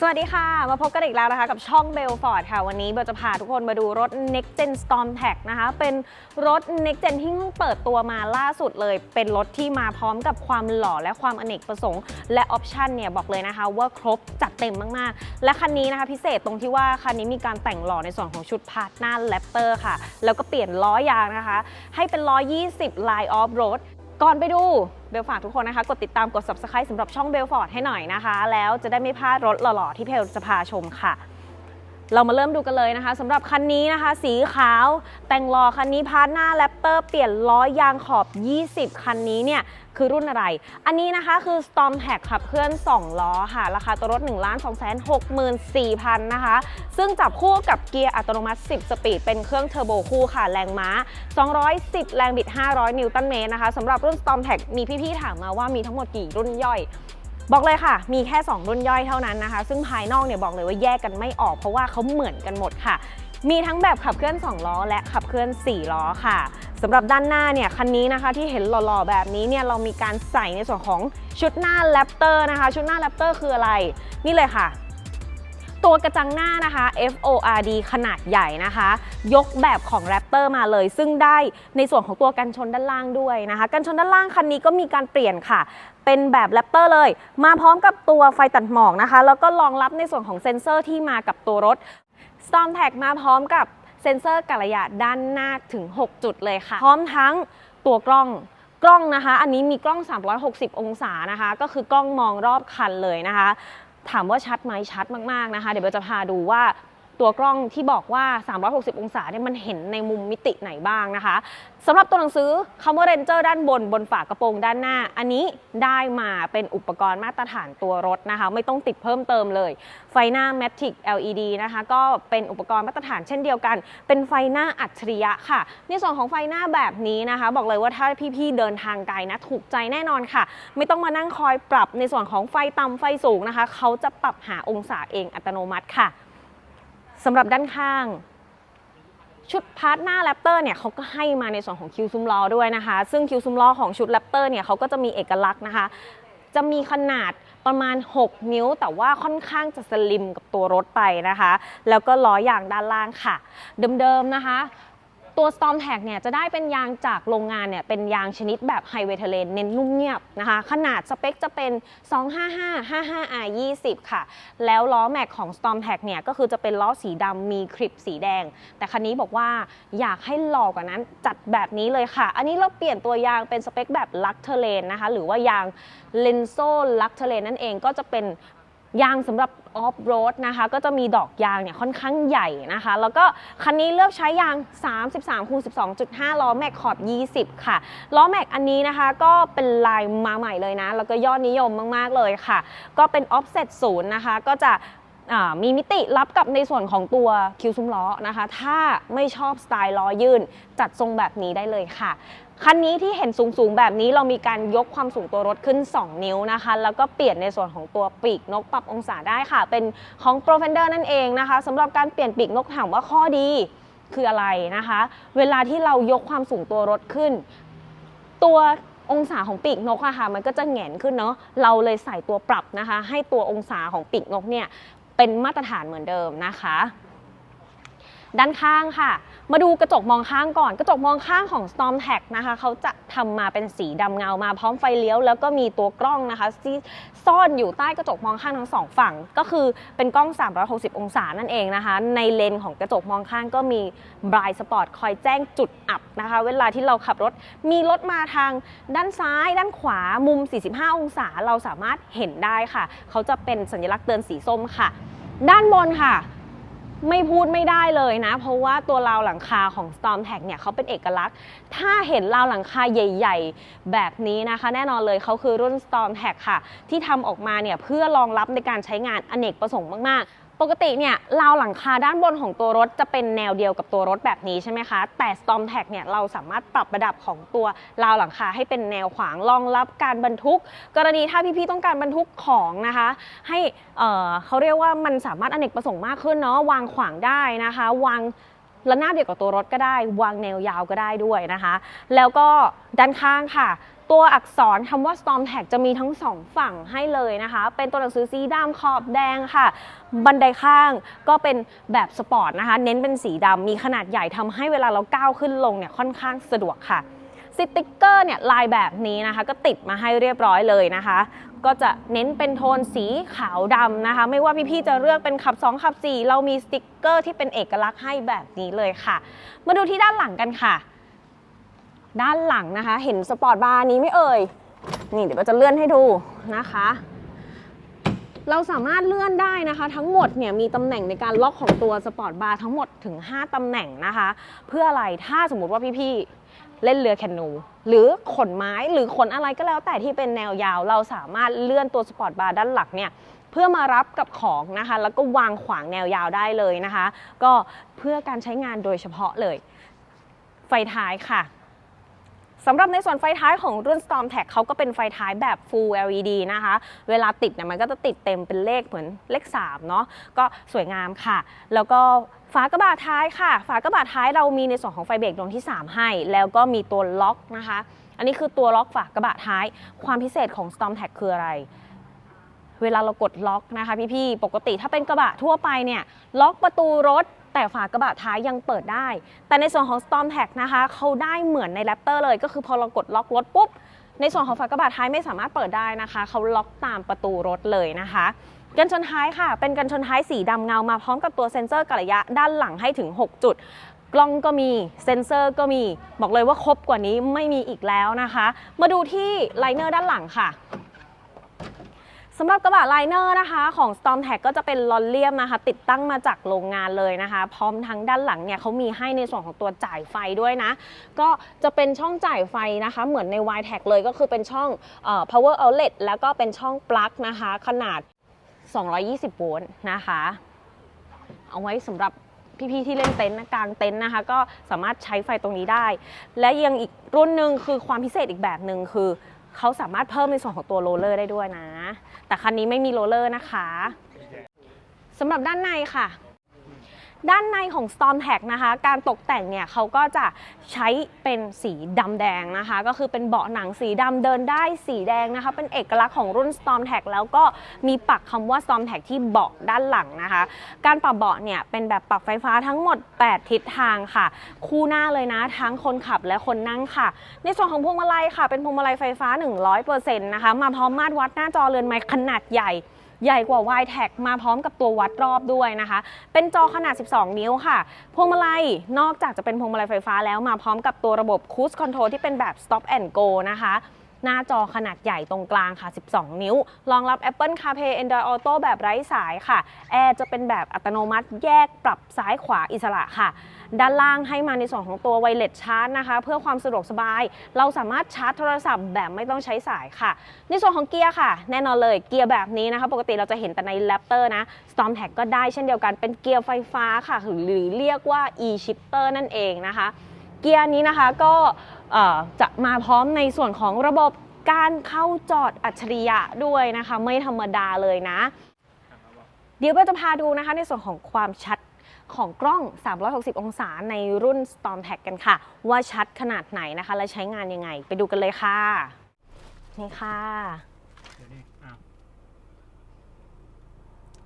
สวัสดีค่ะ มาพบกันอีกแล้วนะคะกับช่องเบลฟอร์ดค่ะ วันนี้เบลจะพาทุกคนมาดูรถ Next Gen Storm Tag นะคะ เป็นรถ Next Gen ที่เพิ่งเปิดตัวมาล่าสุดเลย เป็นรถที่มาพร้อมกับความหล่อและความอเนกประสงค์ และออปชันเนี่ยบอกเลยนะคะว่าครบจัดเต็มมาก ๆ และคันนี้นะคะพิเศษตรงที่ว่าคันนี้มีการแต่งหล่อในส่วนของชุดพาร์ทหน้าแรปเตอร์ค่ะ แล้วก็เปลี่ยนล้อยางนะคะ ให้เป็นล้อ 20 Line Off Road ก่อนไปดูเบลฝากทุกคนนะคะ กดติดตามกด subscribe สำหรับช่องเบลฟอร์ดให้หน่อยนะคะ แล้วจะได้ไม่พลาดรถหล่อๆที่เพลจะพาชมค่ะ เรามาเริ่มดูกันเลยนะคะสำหรับคันนี้นะคะ สีขาวแต่งลอคันนี้พาร์ทหน้าแรปเตอร์เปลี่ยนล้อยางขอบ 20 คันนี้เนี่ยคือรุ่นอะไร อันนี้นะคะคือ Storm Tag ขับเคลื่อน 2 ล้อค่ะ ราคาตัวรถ 1 2 6 4 0 0 0 นะคะ ซึ่งจับคู่กับเกียร์อัตโนมัติ 10 สปีด เป็นเครื่องเทอร์โบคู่ค่ะ แรงม้า 210 แรงบิด 500 นิวตันเมตรนะคะสำหรับรุ่น Storm Tag มีพี่ๆถามมาว่ามีทั้งหมดกี่รุ่นย่อย บอกเลยค่ะ มีแค่ 2 รุ่นย่อยเท่านั้นนะคะ ซึ่งภายนอกเนี่ยบอกเลยว่าแยกกันไม่ออกเพราะว่าเขาเหมือนกันหมดค่ะ มีทั้งแบบขับเคลื่อน 2 ล้อ และขับเคลื่อน 4 ล้อค่ะสำหรับด้านหน้าเนี่ยคันนี้นะคะที่เห็นหล่อๆแบบนี้เนี่ยเรามีการใส่ในส่วนของชุดหน้าแรปเตอร์นะคะ ชุดหน้าแรปเตอร์คืออะไร นี่เลยค่ะ ตัวกระจังหน้านะคะ FORD ขนาดใหญ่นะคะ ยกแบบของ Raptor มาเลย ซึ่งได้ในส่วนของตัวกันชนด้านล่างด้วยนะคะกันชนด้านล่างคันนี้ก็มีการเปลี่ยนค่ะ เป็นแบบ Raptor เลย มาพร้อมกับตัวไฟตัดหมอกนะคะ แล้วก็รองรับในส่วนของเซ็นเซอร์ที่มากับตัวรถ Storm Tag มาพร้อมกับเซ็นเซอร์กัลยะด้านหน้าถึง 6 จุดเลยค่ะ พร้อมทั้งตัวกล้องกล้องนะคะ อันนี้มีกล้อง 360 องศานะคะ ก็คือกล้องมองรอบคันเลยนะคะ ถามว่าชัดไหมชัดมากๆนะคะ เดี๋ยวเราจะพาดูว่า ตัวกล้องที่บอกว่า 360 องศาเนี่ยมันเห็นในมุมมิติไหนบ้างนะคะสำหรับตัวหนังสือคำว่า Ranger ด้านบนบนฝากระโปรงด้านหน้า อันนี้ได้มาเป็นอุปกรณ์มาตรฐานตัวรถนะคะ ไม่ต้องติดเพิ่มเติมเลย ไฟหน้า Matic LED นะคะ ก็เป็นอุปกรณ์มาตรฐานเช่นเดียวกัน เป็นไฟหน้าอัจฉริยะค่ะ ในส่วนของไฟหน้าแบบนี้นะคะ บอกเลยว่าถ้าพี่ๆเดินทางไกลนะถูกใจแน่นอนค่ะ ไม่ต้องมานั่งคอยปรับในส่วนของไฟต่ำไฟสูงนะคะ เขาจะปรับหาองศาเองอัตโนมัติค่ะ สำหรับด้านข้าง ชุดพาร์ทหน้าแรปเตอร์เนี่ยเขาก็ให้มาในส่วนของคิวซุ้มล้อด้วยนะคะ ซึ่งคิวซุ้มล้อของชุดแรปเตอร์เนี่ยเขาก็จะมีเอกลักษณ์นะคะ จะมีขนาดประมาณ 6 นิ้ว แต่ว่าค่อนข้างจะสลิมกับตัวรถไปนะคะ แล้วก็ล้อยางด้านล่างค่ะ เดิมๆนะคะ ตัว Storm Tag เนี่ยจะได้เป็นยางจากโรงงานเนี่ยเป็นยางชนิดแบบ Highway Terrain เน้นนุ่มเงียบนะคะ ขนาดสเปคจะเป็น 255 55R 20 ค่ะ แล้วล้อแม็กของ Storm Tag เนี่ยก็คือจะเป็นล้อสีดำมีคลิปสีแดง แต่คันนี้บอกว่าอยากให้หล่อกว่านั้นจัดแบบนี้เลยค่ะ อันนี้เราเปลี่ยนตัวยางเป็นสเปคแบบ Lux Terrain นะคะหรือว่ายาง Lenso Lux Terrain นั่นเองก็จะเป็น ยางสำหรับออฟโรดนะคะก็จะมีดอกยางเนี่ยค่อนข้างใหญ่นะคะ แล้วก็คันนี้เลือกใช้ยาง 33คูณ12.5 ล้อแม็กขอบ 20 ค่ะ ล้อแม็กอันนี้นะคะก็เป็นลายมาใหม่เลยนะ แล้วก็ยอดนิยมมาก ๆ เลยค่ะ ก็เป็นออฟเซตศูนย์นะคะ ก็จะ มีมิติรับกับในส่วนของตัวคิวซุ้มล้อนะคะ ถ้าไม่ชอบสไตล์ล้อยื่น จัดทรงแบบนี้ได้เลยค่ะคันนี้ที่เห็นสูงๆ แบบนี้เรามีการยกความสูงตัวรถขึ้น 2 นิ้วนะคะ แล้วก็เปลี่ยนในส่วนของตัวปีกนกปรับองศาได้ค่ะ เป็นของ Pro Fender นั่นเองนะคะสำหรับการเปลี่ยนปีกนกถามว่าข้อดีคืออะไรนะคะ เวลาที่เรายกความสูงตัวรถขึ้น ตัวองศาของปีกนกอะค่ะมันก็จะแหงนขึ้นเนาะเราเลยใส่ตัวปรับนะคะ ให้ตัวองศาของปีกนกเนี่ย เป็นมาตรฐานเหมือนเดิมนะคะ ด้านข้างค่ะ มาดูกระจกมองข้างก่อน กระจกมองข้างของ Storm Tag นะคะเขาจะทำมาเป็นสีดำเงามาพร้อมไฟเลี้ยว แล้วก็มีตัวกล้องนะคะที่ซ่อนอยู่ใต้กระจกมองข้างทั้งสองฝั่ง ก็คือเป็นกล้อง 360 องศานั่นเองนะคะ ในเลนของกระจกมองข้างก็มี Bright Spot คอยแจ้งจุดอับนะคะ เวลาที่เราขับรถมีรถมาทางด้านซ้าย ด้านขวามุม 45 องศาเราสามารถเห็นได้ค่ะ เขาจะเป็นสัญลักษณ์เตือนสีส้มค่ะ ด้านบนค่ะ ไม่พูดไม่ได้เลยนะ เพราะว่าตัวราวหลังคาของ Storm Tag เนี่ยเขาเป็นเอกลักษณ์ ถ้าเห็นราวหลังคาใหญ่ ๆ แบบนี้นะคะ แน่นอนเลยเขาคือรุ่น Storm Tag ค่ะ ที่ทำออกมาเนี่ยเพื่อรองรับในการใช้งานอเนกประสงค์มากๆ ปกติเนี่ยราวหลังคาด้านบนของตัวรถจะเป็นแนวเดียวกับตัวรถแบบนี้ใช่ไหมคะ แต่ Storm Tag เนี่ยเราสามารถปรับระดับของตัวราวหลังคาให้เป็นแนวขวางรองรับการบรรทุก กรณีถ้าพี่ๆต้องการบรรทุกของนะคะ ให้เเขาเรียกว่ามันสามารถอเนกประสงค์มากขึ้นเนาะวางขวางได้นะคะ วางระนาบเดียวกับตัวรถก็ได้ วางแนวยาวก็ได้ด้วยนะคะ แล้วก็ด้านข้างค่ะ ตัวอักษรคำว่า Storm Tag จะมีทั้งสองฝั่งให้เลยนะคะ เป็นตัวหนังสือสีดำขอบแดงค่ะ บันไดข้างก็เป็นแบบสปอร์ตนะคะ เน้นเป็นสีดำมีขนาดใหญ่ทำให้เวลาเราก้าวขึ้นลงเนี่ยค่อนข้างสะดวกค่ะสติกเกอร์เนี่ยลายแบบนี้นะคะ ก็ติดมาให้เรียบร้อยเลยนะคะ ก็จะเน้นเป็นโทนสีขาวดำนะคะ ไม่ว่าพี่ๆจะเลือกเป็นขับ 2 ขับ 4 เรามีสติกเกอร์ที่เป็นเอกลักษณ์ให้แบบนี้เลยค่ะ มาดูที่ด้านหลังกันค่ะ ด้านหลังนะคะ เห็นสปอร์ตบาร์นี้ไม่เอ่ย นี่เดี๋ยวเราจะเลื่อนให้ดูนะคะ เราสามารถเลื่อนได้นะคะ ทั้งหมดเนี่ยมีตำแหน่งในการล็อกของตัวสปอร์ตบาร์ทั้งหมดถึง 5ตำแหน่งนะคะ เพื่ออะไรถ้าสมมติว่าพี่ๆเล่นเรือแคนู หรือขนไม้หรือขนอะไรก็แล้วแต่ที่เป็นแนวยาว เราสามารถเลื่อนตัวสปอร์ตบาร์ด้านหลังเนี่ยเพื่อมารับกับของนะคะ แล้วก็วางขวางแนวยาวได้เลยนะคะ ก็เพื่อการใช้งานโดยเฉพาะเลย ไฟท้ายค่ะ สำหรับในส่วนไฟท้ายของรุ่น Storm Tag เขาก็เป็นไฟท้ายแบบ Full LED นะคะ เวลาติดเนี่ยมันก็จะติดเต็มเป็นเลขเหมือนเลข3เนาะก็สวยงามค่ะ แล้วก็ฝากระบะท้ายค่ะ ฝากระบะท้ายเรามีในส่วนของไฟเบรกดวงที่ 3 ให้ แล้วก็มีตัวล็อกนะคะ อันนี้คือตัวล็อกฝากระบะท้าย ความพิเศษของ Storm Tag คืออะไรเวลาเรากดล็อกนะคะพี่ๆ ปกติถ้าเป็นกระบะทั่วไปเนี่ยล็อกประตูรถ แต่ฝากระบะท้ายยังเปิดได้ แต่ในส่วนของ Storm Tag นะคะเขาได้เหมือนใน Raptor เลย ก็คือพอเรากดล็อกรถปุ๊บ ในส่วนของฝากระบะท้ายไม่สามารถเปิดได้นะคะ เขาล็อกตามประตูรถเลยนะคะกันชนท้ายค่ะ เป็นกันชนท้ายสีดำเงามาพร้อมกับตัวเซ็นเซอร์กะระยะด้านหลังให้ถึง 6 จุด กล้องก็มีเซ็นเซอร์ก็มี บอกเลยว่าครบกว่านี้ไม่มีอีกแล้วนะคะ มาดูที่ไลเนอร์ด้านหลังค่ะ สำหรับกระบะไลเนอร์นะคะ ของ Storm Tag ก็จะเป็นลอนเลียมนะคะ ติดตั้งมาจากโรงงานเลยนะคะ พร้อมทั้งด้านหลังเนี่ยเขามีให้ในส่วนของตัวจ่ายไฟด้วยนะ ก็จะเป็นช่องจ่ายไฟนะคะ เหมือนใน y t a g เลยก็คือเป็นช่องเออ power outlet แล้วก็เป็นช่องปลั๊กนะคะ ขนาด 220 โวลต์นะคะ เอาไว้สำหรับพี่ๆที่เล่นเต็นท์กลางเต็นท์นะคะ ก็สามารถใช้ไฟตรงนี้ได้ และยังอีกรุ่นหนึ่งคือความพิเศษอีกแบบหนึ่งคือ เขาสามารถเพิ่มในส่วนของตัวโรลเลอร์ได้ด้วยนะ แต่คันนี้ไม่มีโรลเลอร์นะคะสำหรับด้านในค่ะ ด้านในของ Storm Tag นะคะ การตกแต่งเนี่ยเขาก็จะใช้เป็นสีดำแดงนะคะ ก็คือเป็นเบาะหนังสีดำเดินได้สีแดงนะคะ เป็นเอกลักษณ์ของรุ่น Storm Tag แล้วก็มีปักคำว่า Storm Tag ที่เบาะด้านหลังนะคะ การปรับเบาะเนี่ยเป็นแบบปรับไฟฟ้าทั้งหมด 8 ทิศทางค่ะ คู่หน้าเลยนะ ทั้งคนขับและคนนั่งค่ะ ในส่วนของพวงมาลัยค่ะ เป็นพวงมาลัยไฟฟ้า 100%นะคะ มาพร้อมมาตรวัดหน้าจอเรือนไม้ขนาดใหญ่ ใหญ่กว่า y t e c มาพร้อมกับตัววัดรอบด้วยนะคะ เป็นจอขนาด 12 นิ้วค่ะ พวงมาลัยนอกจากจะเป็นพวงมาลัยไฟฟ้าแล้วมาพร้อมกับตัวระบบ Cruise Control ที่เป็นแบบ Stop and Go นะคะ หน้าจอขนาดใหญ่ตรงกลางค่ะ 12 นิ้ว รองรับ Apple CarPlay Android Auto แบบไร้สายค่ะ แอร์จะเป็นแบบอัตโนมัติแยกปรับซ้ายขวาอิสระค่ะ ด้านล่างให้มาในส่วนของตัวไวเลสชาร์จนะคะ เพื่อความสะดวกสบาย เราสามารถชาร์จโทรศัพท์แบบไม่ต้องใช้สายค่ะ ในส่วนของเกียร์ค่ะ แน่นอนเลยเกียร์แบบนี้นะคะ ปกติเราจะเห็นแต่ใน Raptor นะ Storm Tag ก็ได้เช่นเดียวกันเป็นเกียร์ไฟฟ้าค่ะ หรือเรียกว่า e-shifter นั่นเองนะคะ เกียร์นี้นะคะก็ จะมาพร้อมในส่วนของระบบการเข้าจอดอัจฉริยะด้วยนะคะ ไม่ธรรมดาเลยนะ เดี๋ยวเราจะพาดูนะคะในส่วนของความชัดของกล้อง 360 องศาในรุ่น Storm Tag กันค่ะ ว่าชัดขนาดไหนนะคะ และใช้งานยังไง ไปดูกันเลยค่ะ นี่ค่ะ เดี๋ยวนี้อ้าว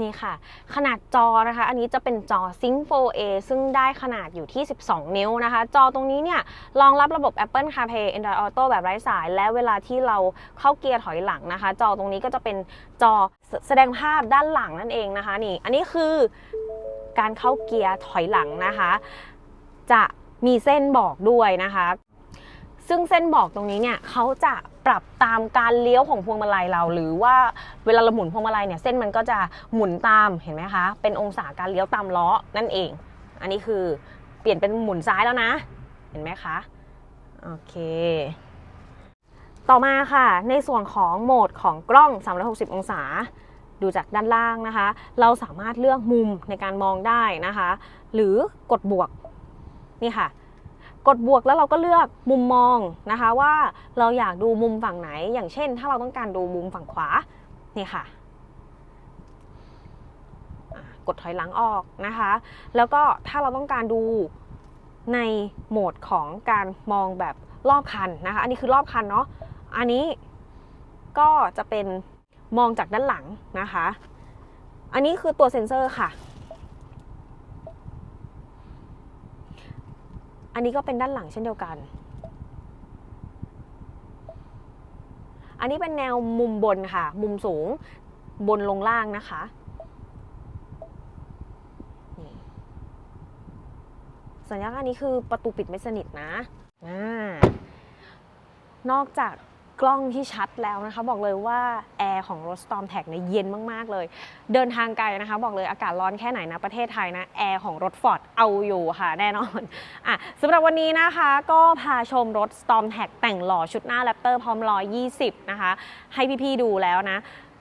นี่ค่ะ ขนาดจอนะคะ อันนี้จะเป็นจอ Sync 4A ซึ่งได้ขนาดอยู่ที่ 12 นิ้วนะคะ จอตรงนี้เนี่ยรองรับระบบ Apple CarPlay Android Auto แบบไร้สาย และเวลาที่เราเข้าเกียร์ถอยหลังนะคะ จอตรงนี้ก็จะเป็นจอแสแสดงภาพด้านหลังนั่นเองนะคะนี่ อันนี้คือการเข้าเกียร์ถอยหลังนะคะ จะมีเส้นบอกด้วยนะคะ ซึ่งเส้นบอกตรงนี้เนี่ยเขาจะ ปรับตามการเลี้ยวของพวงมาลัยเรา หรือว่าเวลาเราหมุนพวงมาลัยเนี่ยเส้นมันก็จะหมุนตามเห็นไหมคะ เป็นองศาการเลี้ยวตามล้อนั่นเอง อันนี้คือเปลี่ยนเป็นหมุนซ้ายแล้วนะ เห็นไหมคะโอเค ต่อมาค่ะ ในส่วนของโหมดของกล้อง 360 องศาดูจากด้านล่างนะคะ เราสามารถเลือกมุมในการมองได้นะคะ หรือกดบวกนี่ค่ะ ดบวกแล้วเราก็เลือกมุมมองนะคะว่าเราอยากดูมุมฝั่งไหน อย่างเช่น ถ้าเราต้องการดูมุมฝั่งขวานี่ค่ะกดถอยหลังออกนะคะ แล้วก็ถ้าเราต้องการดูในโหมดของการมองแบบรอบคันนะคะ อันนี้คือรอบคันเนาะ อันนี้ก็จะเป็นมองจากด้านหลังนะคะ อันนี้คือตัวเซ็นเซอร์ค่ะ นนี้ก็เป็นด้านหลังเช่นเดียวกัน อันนี้เป็นแนวมุมบนค่ะ มุมสูงบนลงล่างนะคะสัญญาณอันนี้คือประตูปิดไม่สนิทนะอนอกจาก กล้องที่ชัดแล้วนะคะ บอกเลยว่าแอร์ของรถ Storm t a g เนี่ยเย็นมาก ๆ เลย เดินทางไกลนะคะ บอกเลยอากาศร้อนแค่ไหนนะประเทศไทยนะแอร์ของรถ Ford เอาอยู่ค่ะ แน่นอนอะสำหรับวันนี้นะคะ ก็พาชมรถ Storm t a g แต่งหล่อชุดหน้า Raptor พร้อมล้อ20นะคะ ให้พี่ ๆ ดูแล้วนะ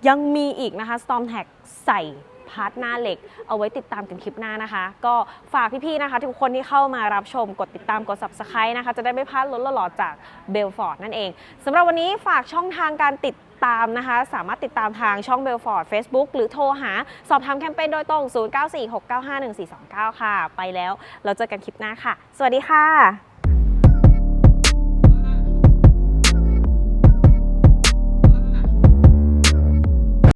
ยังมีอีกนะคะ Storm t a g ใส่ พาร์ทหน้าเหล็ก เอาไว้ติดตามกันคลิปหน้านะคะ ก็ฝากพี่ๆนะคะ ทุกคนที่เข้ามารับชมกดติดตามกด subscribe นะคะ จะได้ไม่พลาดรถหล่อๆจากเบลฟอร์ดนั่นเองสำหรับวันนี้ฝากช่องทางการติดตามนะคะ สามารถติดตามทางช่องเบลฟอร์ด Facebook หรือโทรหา สอบถามแคมเปญโดยตรง 0946951429 ค่ะ ไปแล้ว เราเจอกันคลิปหน้าค่ะ สวัสดีค่ะ